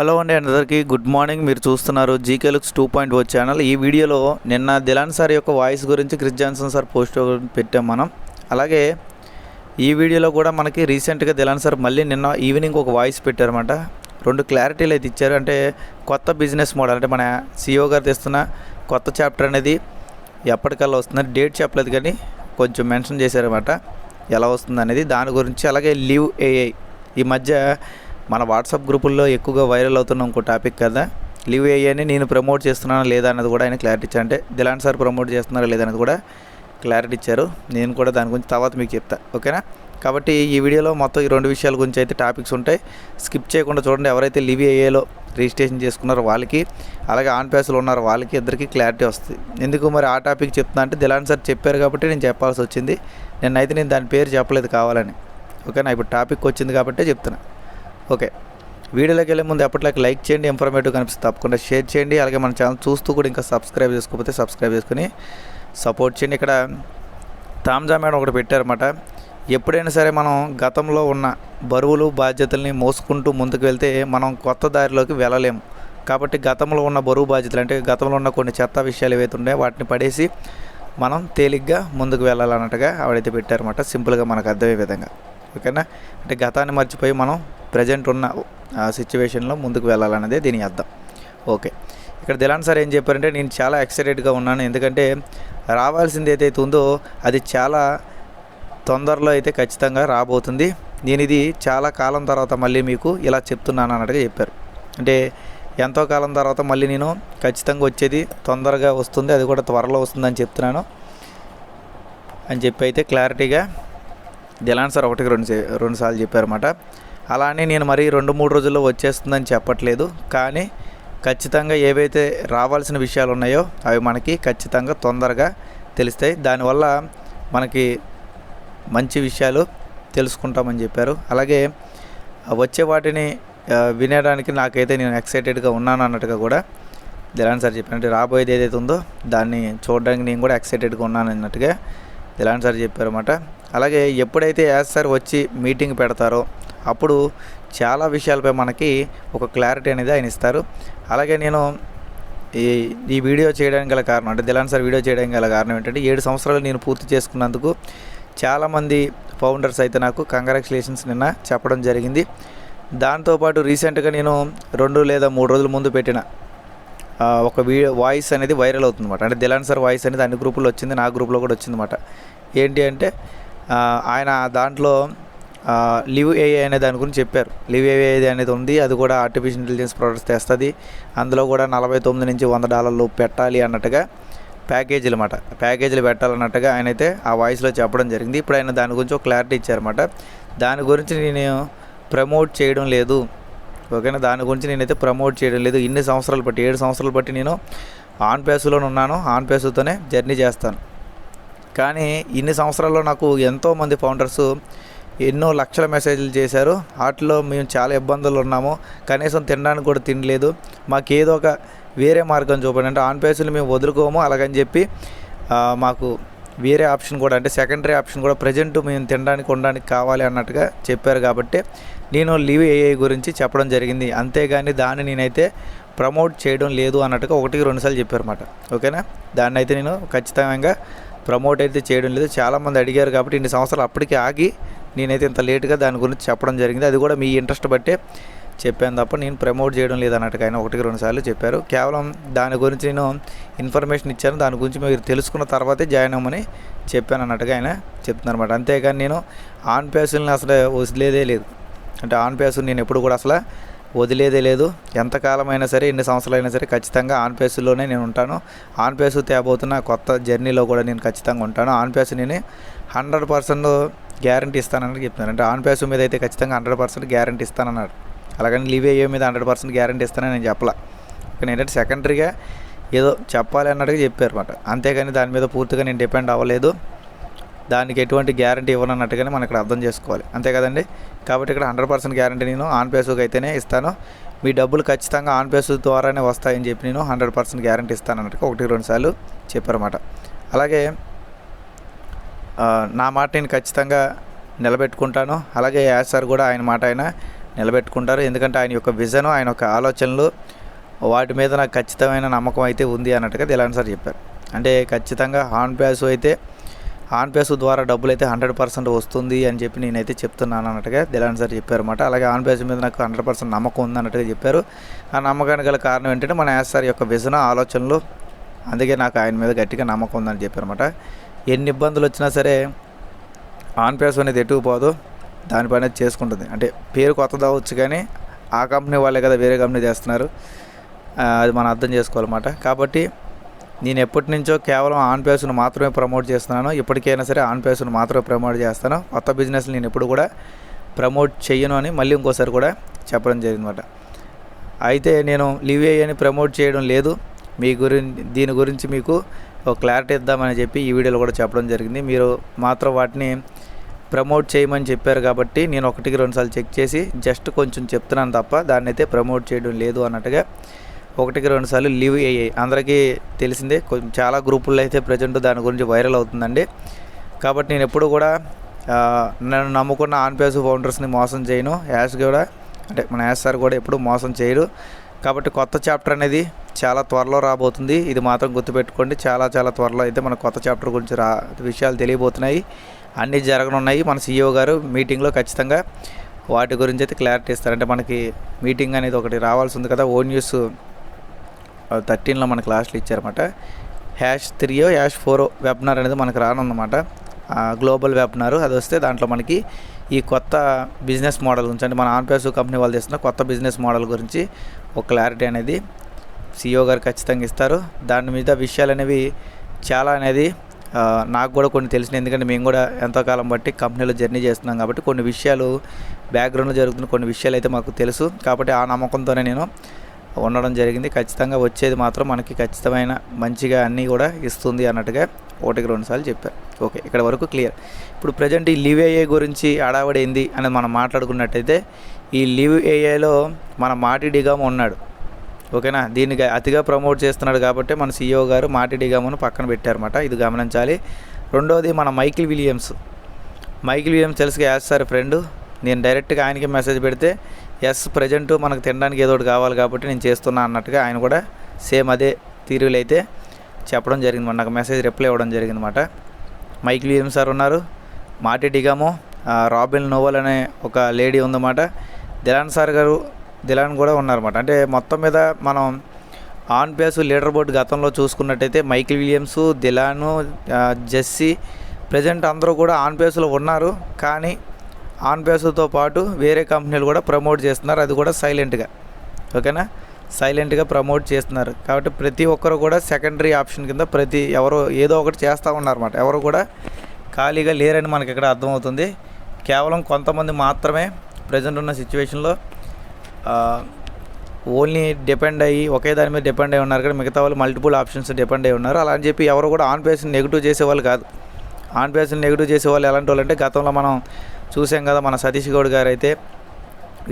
Hello అండి అందరికీ. Good morning. మీరు చూస్తున్నారు GK looks two point O channel. ఈ వీడియోలో నిన్న దిలాన్ సార్ యొక్క వాయిస్ గురించి క్రిస్ జాన్సన్ సార్ పోస్ట్ పెట్టాం మనం. అలాగే ఈ వీడియోలో కూడా మనకి రీసెంట్గా దిలాన్ సార్ మళ్ళీ నిన్న ఈవినింగ్ ఒక వాయిస్ పెట్టారన్నమాట. రెండు క్లారిటీలు అయితే ఇచ్చారు. అంటే కొత్త బిజినెస్ మోడల్ అంటే మన సిఇఓ గారు తెస్తున్న కొత్త చాప్టర్ అనేది ఎప్పటికల్లా వస్తుంది. డేట్ చెప్పలేదు కానీ కొంచెం మెన్షన్ చేశారన్నమాట. ఎలా వస్తుంది అనేది. దాని గురించి అలాగే లీవ్ ఏఐ ఈ మధ్య మన వాట్సాప్ గ్రూపుల్లో ఎక్కువగా వైరల్ అవుతున్న ఇంకో టాపిక్ కదా లీవ్ ఏఐని నేను ప్రమోట్ చేస్తున్నానా లేదా అన్నది కూడా ఆయన క్లారిటీ ఇచ్చారు. అంటే దిలాన్ సార్ ప్రమోట్ చేస్తున్నారా లేదా కూడా క్లారిటీ ఇచ్చారు. నేను కూడా దాని గురించి తర్వాత మీకు చెప్తా. ఓకేనా? కాబట్టి ఈ వీడియోలో మొత్తం ఈ రెండు విషయాల గురించి అయితే టాపిక్స్ ఉంటాయి. స్కిప్ చేయకుండా చూడండి ఎవరైతే లివ్ ఏఏలో రిజిస్ట్రేషన్ చేసుకున్నారో వాళ్ళకి అలాగే ఆన్ ప్యాస్లో ఉన్నారో వాళ్ళకి ఇద్దరికి క్లారిటీ వస్తుంది. ఎందుకు మరి ఆ టాపిక్ చెప్తున్నా అంటే దిలాన్ సార్ చెప్పారు కాబట్టి నేను చెప్పాల్సి వచ్చింది. నిన్నైతే నేను దాని పేరు చెప్పలేదు కావాలని. ఓకేనా? ఇప్పుడు టాపిక్ వచ్చింది కాబట్టి చెప్తున్నా. ఓకే. వీడియోలోకి వెళ్ళే ముందు ఎప్పటిలాగా లైక్ చేయండి ఇన్ఫర్మేటివ్ కనిపిస్తే తప్పకుండా షేర్ చేయండి. అలాగే మన ఛానల్ చూస్తూ కూడా ఇంకా సబ్స్క్రైబ్ చేసుకోకపోతే సబ్స్క్రైబ్ చేసుకుని సపోర్ట్ చేయండి. ఇక్కడ తామ్జా మేడం ఒకటి పెట్టారన్నమాట. ఎప్పుడైనా సరే మనం గతంలో ఉన్న బరువులు బాధ్యతల్ని మోసుకుంటూ ముందుకు వెళ్తే మనం కొత్త దారిలోకి వెళ్ళలేము కాబట్టి గతంలో ఉన్న బరువు బాధ్యతలు అంటే గతంలో ఉన్న కొన్ని చెత్త విషయాలు ఏవైతే ఉన్నాయో వాటిని పడేసి మనం తేలిగ్గా ముందుకు వెళ్ళాలన్నట్టుగా ఆవిడైతే పెట్టారన్నమాట. సింపుల్గా మనకు అర్థమయ్యే విధంగా. ఓకేనా? అంటే గతాన్ని మర్చిపోయి మనం ప్రజెంట్ ఉన్న సిచ్యువేషన్లో ముందుకు వెళ్ళాలన్నదే దీని అర్థం. ఓకే. ఇక్కడ దిలాన్ సార్ ఏం చెప్పారంటే నేను చాలా ఎక్సైటెడ్గా ఉన్నాను. ఎందుకంటే రావాల్సింది ఏదైతే ఉందో అది చాలా తొందరలో అయితే ఖచ్చితంగా రాబోతుంది. నేను ఇది చాలా కాలం తర్వాత మళ్ళీ మీకు ఇలా చెప్తున్నాను అన్నట్టుగా చెప్పారు. అంటే ఎంతో కాలం తర్వాత మళ్ళీ నేను ఖచ్చితంగా వచ్చేది తొందరగా వస్తుంది అది కూడా త్వరలో వస్తుందని చెప్తున్నాను. అని చెప్పి అయితే క్లారిటీగా దిలాన్ సార్ ఒకటికి రెండు సే- రెండు సార్లు చెప్పారన్నమాట. అలానే నేను మరి రెండు మూడు రోజుల్లో వచ్చేస్తుందని చెప్పట్లేదు. కానీ ఖచ్చితంగా ఏవైతే రావాల్సిన విషయాలు ఉన్నాయో అవి మనకి ఖచ్చితంగా తొందరగా తెలుస్తాయి. దానివల్ల మనకి మంచి విషయాలు తెలుసుకుంటామని చెప్పారు. అలాగే వచ్చే వాటిని వినడానికి నాకైతే నేను ఎక్సైటెడ్గా ఉన్నాను అన్నట్టుగా కూడా దిలాన్ సార్ చెప్పారు. అంటే రాబోయేది ఏదైతే ఉందో దాన్ని చూడడానికి నేను కూడా ఎక్సైటెడ్గా ఉన్నాను అన్నట్టుగా దిలాన్ సార్ చెప్పారు అన్నమాట అలాగే ఎప్పుడైతే యాజ్ సార్ వచ్చి మీటింగ్ పెడతారో అప్పుడు చాలా విషయాలపై మనకి ఒక క్లారిటీ అనేది ఆయన ఇస్తారు. అలాగే నేను ఈ ఈ వీడియో చేయడానికి గల కారణం అంటే దిలాన్ సార్ వీడియో చేయడానికి గల కారణం ఏంటంటే ఏడు సంవత్సరాలు నేను పూర్తి చేసుకున్నందుకు చాలామంది ఫౌండర్స్ అయితే నాకు కంగ్రాచులేషన్స్ నిన్న చెప్పడం జరిగింది. దాంతోపాటు రీసెంట్గా నేను రెండు లేదా మూడు రోజుల ముందు పెట్టిన ఒక వీడియో వాయిస్ అనేది వైరల్ అవుతుందన్నమాట. అంటే దిలాన్ సార్ వాయిస్ అనేది అన్ని గ్రూపుల్లో వచ్చింది నా గ్రూప్లో కూడా వచ్చిందన్నమాట. ఏంటి అంటే ఆయన దాంట్లో లివ్ ఏఐ అనే దాని గురించి చెప్పారు. లివ్ ఏఐ అనేది ఉంది అది కూడా ఆర్టిఫిషియల్ ఇంటెలిజెన్స్ ప్రొడక్ట్స్ తెస్తుంది. అందులో కూడా నలభై తొమ్మిది నుంచి వంద డాలర్లు పెట్టాలి అన్నట్టుగా ప్యాకేజీలు అనమాట ప్యాకేజీలు పెట్టాలన్నట్టుగా ఆయన అయితే ఆ వాయిస్లో చెప్పడం జరిగింది. ఇప్పుడు ఆయన దాని గురించి ఒక క్లారిటీ ఇచ్చారన్నమాట. దాని గురించి నేను ప్రమోట్ చేయడం లేదు. ఓకేనా? దాని గురించి నేనైతే ప్రమోట్ చేయడం లేదు. ఇన్ని సంవత్సరాలు బట్టి ఏడు సంవత్సరాలు బట్టి నేను ఆన్ పేసులోనే ఉన్నాను. ఆన్ పేసుతోనే జర్నీ చేస్తాను. కానీ ఇన్ని సంవత్సరాల్లో నాకు ఎంతోమంది ఫౌండర్స్ ఎన్నో లక్షల మెసేజ్లు చేశారు. వాటిలో మేము చాలా ఇబ్బందులు ఉన్నాము. కనీసం తినడానికి కూడా తినలేదు. మాకు ఏదో ఒక వేరే మార్గం చూపండి. అంటే ఆన్ పేసులు మేము వదులుకోము. అలాగని చెప్పి మాకు వేరే ఆప్షన్ కూడా అంటే సెకండరీ ఆప్షన్ కూడా ప్రజెంట్ మేము తినడానికి ఉండడానికి కావాలి అన్నట్టుగా చెప్పారు కాబట్టి నేను లీవ్ ఏఐ గురించి చెప్పడం జరిగింది. అంతేగాని దాన్ని నేనైతే ప్రమోట్ చేయడం లేదు అన్నట్టుగా ఒకటికి రెండుసార్లు చెప్పారన్నమాట ఓకేనా? దాన్ని అయితే నేను ఖచ్చితంగా ప్రమోట్ అయితే చేయడం లేదు. చాలామంది అడిగారు కాబట్టి ఇన్ని సంవత్సరాలు అప్పటికే ఆగి నేనైతే ఇంత లేట్గా దాని గురించి చెప్పడం జరిగింది. అది కూడా మీ ఇంట్రెస్ట్ బట్టే చెప్పాను తప్ప నేను ప్రమోట్ చేయడం లేదు అన్నట్టుగా ఆయన ఒకటికి రెండు సార్లు చెప్పారు. కేవలం దాని గురించి నేను ఇన్ఫర్మేషన్ ఇచ్చాను. దాని గురించి మీరు తెలుసుకున్న తర్వాతే జాయిన్ అవ్వమని చెప్పాను అన్నట్టుగా ఆయన చెప్తున్నారన్నమాట అంతేకాని నేను ఆన్ ప్యాసుల్ని అసలు వదిలేదే లేదు. అంటే ఆన్ ప్యాసులు నేను ఎప్పుడు కూడా అసలు వదిలేదే లేదు. ఎంతకాలమైనా సరే ఎన్ని సంవత్సరాలైనా సరే ఖచ్చితంగా ఆన్పేసులోనే నేను ఉంటాను. ఆన్పేసు తేబోతున్న కొత్త జర్నీలో కూడా నేను ఖచ్చితంగా ఉంటాను. ఆన్పేసు నేను హండ్రెడ్ పర్సెంట్ గ్యారంటీ ఇస్తానని చెప్తున్నాను అంటే ఆన్పేసు మీద అయితే ఖచ్చితంగా హండ్రెడ్ పర్సెంట్ గ్యారంటీ ఇస్తానన్నాడు. అలాగని లీవ్ అయ్యే మీద హండ్రెడ్ పర్సెంట్ గ్యారంటీ ఇస్తానని నేను చెప్పలా. కానీ ఏంటంటే సెకండరీగా ఏదో చెప్పాలి అన్నట్టుగా చెప్పారు అనమాట అంతేగాని దాని మీద పూర్తిగా నేను డిపెండ్ అవ్వలేదు. దానికి ఎటువంటి గ్యారంటీ ఇవ్వనన్నట్టుగానే మనం ఇక్కడ అర్థం చేసుకోవాలి. అంతే కదండి కాబట్టి ఇక్కడ హండ్రెడ్ పర్సెంట్ గ్యారంటీ నేను ఆన్ పేసుకు అయితేనే ఇస్తాను. మీ డబ్బులు ఖచ్చితంగా ఆన్ పేసు ద్వారానే వస్తాయని చెప్పి నేను హండ్రెడ్ పర్సెంట్ గ్యారంటీ ఇస్తాను అన్నట్టు ఒకటి రెండు సార్లు చెప్పారన్నమాట. అలాగే నా మాట నేను ఖచ్చితంగా నిలబెట్టుకుంటాను. అలాగే యాజ్ సార్ కూడా ఆయన మాట ఆయన నిలబెట్టుకుంటారు. ఎందుకంటే ఆయన యొక్క విజన్ ఆయన యొక్క ఆలోచనలు వాటి మీద నాకు ఖచ్చితమైన నమ్మకం అయితే ఉంది అన్నట్టుగా దిలాన్ సార్ చెప్పారు. అంటే ఖచ్చితంగా హాన్ ప్యాస్ అయితే ఆన్పేస్ పేస్ ద్వారా డబ్బులు అయితే హండ్రెడ్ పర్సెంట్ వస్తుంది అని చెప్పి నేనైతే చెప్తున్నాను అన్నట్టుగా దిలాన్ సార్ చెప్పారు అనమాట అలాగే ఆన్పేస్ మీద నాకు హండ్రెడ్ పర్సెంట్ నమ్మకం ఉంది అన్నట్టుగా చెప్పారు. ఆ నమ్మకానికి గల కారణం ఏంటంటే మన యాస్ సార్ యొక్క విజన ఆలోచనలు అందుకే నాకు ఆయన మీద గట్టిగా నమ్మకం ఉందని చెప్పారు అనమాట ఎన్ని ఇబ్బందులు వచ్చినా సరే ఆన్పేస్ అనేది ఎటుకు పోదు దానిపైన చేసుకుంటుంది. అంటే పేరు కొత్తది అవ్వచ్చు కానీ ఆ కంపెనీ వాళ్ళే కదా వేరే కంపెనీ చేస్తున్నారు. అది మనం అర్థం చేసుకోవాలన్నమాట. కాబట్టి నేను ఎప్పటి నుంచో కేవలం ఆన్ పేస్ను మాత్రమే ప్రమోట్ చేస్తున్నాను. ఇప్పటికైనా సరే ఆన్ పేస్ను మాత్రమే ప్రమోట్ చేస్తాను. కొత్త బిజినెస్ నేను ఎప్పుడు కూడా ప్రమోట్ చెయ్యను అని మళ్ళీ ఇంకోసారి కూడా చెప్పడం జరిగిందన్నమాట. అయితే నేను లివ్ అని ప్రమోట్ చేయడం లేదు. మీ గురించి దీని గురించి మీకు ఒక క్లారిటీ ఇద్దామని చెప్పి ఈ వీడియోలో కూడా చెప్పడం జరిగింది. మీరు మాత్రం వాటిని ప్రమోట్ చేయమని చెప్పారు కాబట్టి నేను ఒకటికి రెండుసార్లు చెక్ చేసి జస్ట్ కొంచెం చెప్తున్నాను తప్ప దాన్ని అయితే ప్రమోట్ చేయడం లేదు అన్నట్టుగా ఒకటికి రెండు సార్లు లీవ్ అయ్యాయి. అందరికీ తెలిసిందే కొంచెం చాలా గ్రూపుల్లో అయితే ప్రజెంట్ దాని గురించి వైరల్ అవుతుందండి. కాబట్టి నేను ఎప్పుడు కూడా నేను నన్ను నమ్ముకున్న ఆన్పేస్ ఫౌండర్స్ని మోసం చేయను. యాష్ కూడా అంటే మన యాష్ సార్ కూడా ఎప్పుడు మోసం చేయరు కాబట్టి కొత్త చాప్టర్ అనేది చాలా త్వరలో రాబోతుంది. ఇది మాత్రం గుర్తుపెట్టుకోండి. చాలా చాలా త్వరలో అయితే మన కొత్త చాప్టర్ గురించి రా విషయాలు తెలియబోతున్నాయి. అన్నీ జరగనున్నాయి. మన సీఈఓ గారు మీటింగ్లో ఖచ్చితంగా వాటి గురించి అయితే క్లారిటీ ఇస్తారు. అంటే మనకి మీటింగ్ అనేది ఒకటి రావాల్సి ఉంది కదా ఓ న్యూస్ థర్టీన్లో మనకు లాస్ట్లో ఇచ్చారన్నమాట. హ్యాష్ త్రీయో హ్యాష్ ఫోరో వెబినార్ అనేది మనకు రానుందన్నమాట. Global webinar. అది వస్తే దాంట్లో మనకి ఈ కొత్త బిజినెస్ మోడల్ గురించి అంటే మన ఆన్పేస్ కంపెనీ వాళ్ళు చేస్తున్న కొత్త బిజినెస్ మోడల్ గురించి ఒక క్లారిటీ అనేది సిఇఓ గారు ఖచ్చితంగా ఇస్తారు. దాని మీద విషయాలు అనేవి చాలా అనేది నాకు కూడా కొన్ని తెలిసిన ఎందుకంటే మేము కూడా ఎంతో కాలం బట్టి కంపెనీలో జర్నీ చేస్తున్నాం కాబట్టి కొన్ని విషయాలు బ్యాక్గ్రౌండ్లో జరుగుతున్న కొన్ని విషయాలు అయితే మాకు తెలుసు. కాబట్టి ఆ నమ్మకంతోనే నేను ఉండడం జరిగింది. ఖచ్చితంగా వచ్చేది మాత్రం మనకి ఖచ్చితమైన మంచిగా అన్నీ కూడా ఇస్తుంది అన్నట్టుగా ఒకటికి రెండు సార్లు చెప్పారు ఓకే ఇక్కడ వరకు క్లియర్. ఇప్పుడు ప్రజెంట్ ఈ లీవ్ ఏఏ గురించి అడావడి ఏంది అనేది మనం మాట్లాడుకున్నట్టయితే ఈ లీవ్ ఏఏలో మన మాటి డిగామ్ ఉన్నాడు. ఓకేనా? దీన్ని అతిగా ప్రమోట్ చేస్తున్నాడు కాబట్టి మన సీఈఓ గారు మాటి డిగామను పక్కన పెట్టారన్నమాట. ఇది గమనించాలి. రెండోది మన మైకిల్ విలియమ్స్. మైకిల్ విలియమ్స్ తెలుసుగా యాజ్ సార్ ఫ్రెండ్. నేను డైరెక్ట్గా ఆయనకి మెసేజ్ పెడితే ఎస్ ప్రజెంట్ మనకు తినడానికి ఏదో ఒకటి కావాలి కాబట్టి నేను చేస్తున్నా అన్నట్టుగా ఆయన కూడా సేమ్ అదే తీరులు అయితే చెప్పడం జరిగింది. నాకు మెసేజ్ రిప్లై ఇవ్వడం జరిగిందన్నమాట. మైక్ విలియం సార్ ఉన్నారు? మాటి డిగామో రాబిన్ నోవల్ అనే ఒక లేడీ ఉందన్నమాట. దిలాన్ సార్ గారు దిలాన్ కూడా ఉన్నారన్నమాట. అంటే మొత్తం మీద మనం ఆన్ బేస్ లీడర్ బోర్డు గతంలో చూసుకున్నట్టయితే మైకిల్ విలియమ్స్ దిలాను జెస్సీ ప్రజెంట్ అందరూ కూడా ఆన్ బేస్లో ఉన్నారు. కానీ ఆన్బేస్తో పాటు వేరే కంపెనీలు కూడా ప్రమోట్ చేస్తున్నారు. అది కూడా సైలెంట్గా. ఓకేనా? సైలెంట్గా ప్రమోట్ చేస్తున్నారు. కాబట్టి ప్రతి ఒక్కరు కూడా సెకండరీ ఆప్షన్ కింద ప్రతి ఎవరో ఏదో ఒకటి చేస్తూ ఉన్నారన్నమాట. ఎవరు కూడా ఖాళీగా లేరని మనకి ఇక్కడ అర్థమవుతుంది. కేవలం కొంతమంది మాత్రమే ప్రజెంట్ ఉన్న సిచ్యువేషన్లో ఓన్లీ డిపెండ్ అయ్యి ఒకే దాని మీద డిపెండ్ అయి ఉన్నారు. కానీ మిగతా వాళ్ళు మల్టిపుల్ ఆప్షన్స్ డిపెండ్ అయి ఉన్నారు. అలా అని చెప్పి ఎవరు కూడా ఆన్ పేస్ని నెగిటివ్ చేసేవాళ్ళు కాదు. ఆన్ పేస్ని నెగిటివ్ చేసేవాళ్ళు ఎలాంటి వాళ్ళు అంటే గతంలో మనం చూసాం కదా మన సతీష్ గౌడ్ గారు అయితే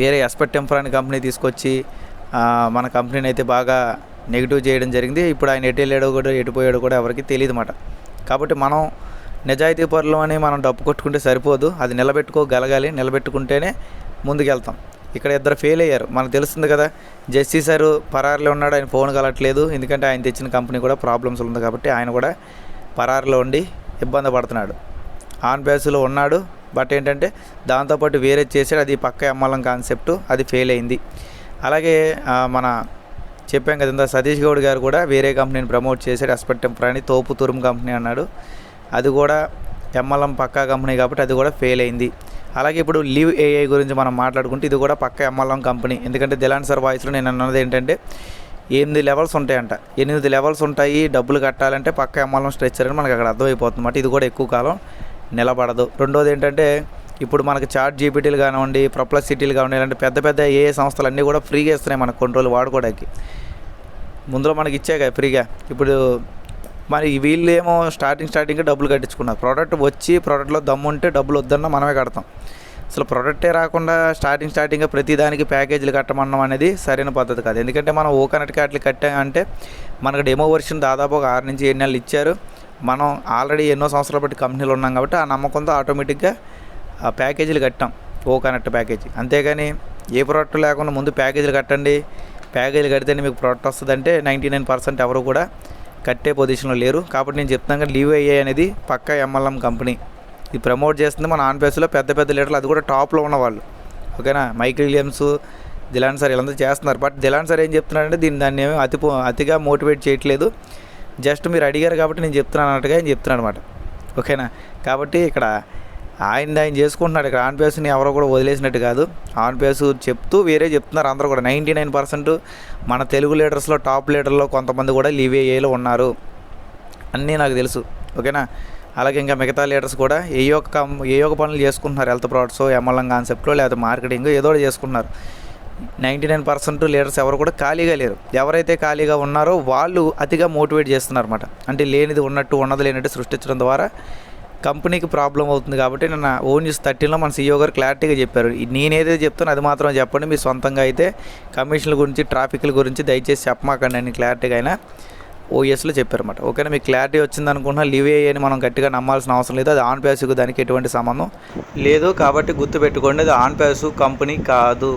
వేరే ఎస్పెక్ట్ టెంపర్ అనే కంపెనీ తీసుకొచ్చి మన కంపెనీని అయితే బాగా నెగిటివ్ చేయడం జరిగింది. ఇప్పుడు ఆయన ఎటు వెళ్ళాడో కూడా ఎటుపోయాడో కూడా ఎవరికి తెలియదు అన్నమాట కాబట్టి మనం నిజాయితీ పరులు అని మనం డప్పు కొట్టుకుంటే సరిపోదు. అది నిలబెట్టుకోగలగాలి. నిలబెట్టుకుంటేనే ముందుకెళ్తాం. ఇక్కడ ఇద్దరు ఫెయిల్ అయ్యారు. మనకు తెలుస్తుంది కదా జెస్సీ సార్ పరారులో ఉన్నాడు. ఆయన ఫోన్ కలట్లేదు. ఎందుకంటే ఆయన తెచ్చిన కంపెనీ కూడా ప్రాబ్లమ్స్ ఉంది కాబట్టి ఆయన కూడా పరారులో ఉండి ఇబ్బంది పడుతున్నాడు. ఆన్ బేస్లో ఉన్నాడు. బట్ ఏంటంటే దాంతోపాటు వేరే చేసాడు అది పక్క ఎమ్మాలం కాన్సెప్ట్ అది ఫెయిల్ అయింది. అలాగే మన చెప్పాం కదా సతీష్ గౌడ్ గారు కూడా వేరే కంపెనీని ప్రమోట్ చేశాడు అస్పెక్టం ప్రాణి అని తోపు తురుము కంపెనీ అన్నాడు. అది కూడా ఎమ్మలం పక్కా కంపెనీ కాబట్టి అది కూడా ఫెయిల్ అయింది. అలాగే ఇప్పుడు లీవ్ ఏఐ గురించి మనం మాట్లాడుకుంటే ఇది కూడా పక్క ఎమ్మలం కంపెనీ. ఎందుకంటే దిలాన్ సార్ వాయిస్లో నేను అన్నది ఏంటంటే ఎనిమిది లెవెల్స్ ఉంటాయంట. ఎనిమిది లెవెల్స్ ఉంటాయి డబ్బులు కట్టాలంటే పక్క ఎమ్మలం స్ట్రెచ్చర్ అని మనకు అక్కడ అర్థమైపోతుంది. అన్నమాట ఇది కూడా ఎక్కువ కాలం నిలబడదు. రెండోది ఏంటంటే ఇప్పుడు మనకు చార్ట్ జీపీటీలు కానివ్వండి ప్రొప్లసిటీలు కానివ్వండి ఇలాంటి పెద్ద పెద్ద ఏ సంస్థలు అన్నీ కూడా ఫ్రీగా ఇస్తున్నాయి మనకు కొన్ని రోజులు వాడుకోవడానికి. ముందులో మనకి ఇచ్చాయి ఫ్రీగా. ఇప్పుడు మరి వీళ్ళు ఏమో స్టార్టింగ్ స్టార్టింగ్ డబ్బులు కట్టించుకున్నారు. ప్రోడక్ట్ వచ్చి ప్రోడక్ట్లో దమ్ము ఉంటే డబ్బులు వద్దన్నా మనమే కడతాం. అసలు ప్రోడక్టే రాకుండా స్టార్టింగ్ స్టార్టింగ్గా ప్రతి దానికి ప్యాకేజీలు కట్టమనడం అనేది సరైన పద్ధతి కాదు. ఎందుకంటే మనం ఓ కనెక్ట్ అట్లా కట్టామంటే మనకు డెమో వర్షన్ దాదాపు ఒక ఆరు నుంచి ఏడు నెలలు ఇచ్చారు. మనం ఆల్రెడీ ఎన్నో సంవత్సరాలు బట్టి కంపెనీలు ఉన్నాం కాబట్టి ఆ నమ్మకంతో ఆటోమేటిక్గా ఆ ప్యాకేజీలు కట్టాం. ఓ కనెక్ట్ ప్యాకేజీ. అంతేగాని ఏ ప్రోడక్ట్ లేకుండా ముందు ప్యాకేజీలు కట్టండి. ప్యాకేజీలు కడితేనే మీకు ప్రోడక్ట్ వస్తుందంటే నైంటీ నైన్ పర్సెంట్ ఎవరు కూడా కట్టే పొజిషన్లో లేరు. కాబట్టి నేను చెప్తాను కానీ లీవ్ అయ్యే అనేది పక్కా ఎంఎల్ఎం కంపెనీ. ఇది ప్రమోట్ చేస్తుంది మన ఆన్పేస్లో పెద్ద పెద్ద లీటర్లు అది కూడా టాప్లో ఉన్నవాళ్ళు. ఓకేనా? మైకిల్ విలియమ్స్ దిలాన్ సార్ వీళ్ళందరూ చేస్తున్నారు. బట్ దిలాన్ సార్ ఏం చెప్తున్నాడంటే దీన్ని దాన్ని అతి అతిగా మోటివేట్ చేయట్లేదు. జస్ట్ మీరు అడిగారు కాబట్టి నేను చెప్తున్నాను అన్నట్టుగా ఆయన చెప్తున్నాను అనమాట ఓకేనా? కాబట్టి ఇక్కడ ఆయన ఆయన చేసుకుంటున్నాడు. ఇక్కడ ఆన్ పేస్ని ఎవరో కూడా వదిలేసినట్టు కాదు. ఆన్ పేస్ చెప్తూ వేరే చెప్తున్నారు అందరూ కూడా. నైంటీ నైన్ పర్సెంట్ మన తెలుగు లీడర్స్లో టాప్ లీడర్లో కొంతమంది కూడా లీవ్ ఉన్నారు. అన్నీ నాకు తెలుసు. ఓకేనా? అలాగే ఇంకా మిగతా లీడర్స్ కూడా ఏ ఒక్క ఏ ఒక్క పనులు చేసుకుంటున్నారు. హెల్త్ ప్రోడక్ట్స్ ఎంఎల్ఎం కాన్సెప్ట్లో లేదా మార్కెటింగ్ ఏదో ఒకటి చేసుకుంటున్నారు. నైంటీ నైన్ పర్సెంట్ లీడర్స్ ఎవరు కూడా ఖాళీగా లేరు. ఎవరైతే ఖాళీగా ఉన్నారో వాళ్ళు అతిగా మోటివేట్ చేస్తున్నారు అనమాట అంటే లేనిది ఉన్నట్టు ఉన్నది లేనట్టు సృష్టించడం ద్వారా కంపెనీకి ప్రాబ్లం అవుతుంది కాబట్టి నిన్న ఓన్ న్యూస్ థర్టీన్లో మన సీఈఓ గారు క్లారిటీగా చెప్పారు. ఈ నేనేదైతే చెప్తానో అది మాత్రం చెప్పండి మీ సొంతంగా అయితే కమిషన్ల గురించి ట్రాఫిక్ల గురించి దయచేసి చెప్పమాకండి అని క్లారిటీగా అయినా ఓఎస్లో చెప్పారన్నమాట. ఓకేనా మీకు క్లారిటీ వచ్చింది అనుకున్నా లీవ్ అని మనం గట్టిగా నమ్మాల్సిన అవసరం లేదు. అది ఆన్ ప్యాసుకు దానికి ఎటువంటి సంబంధం లేదు. కాబట్టి గుర్తుపెట్టుకోండి అది ఆన్ ప్యాసు కంపెనీ కాదు.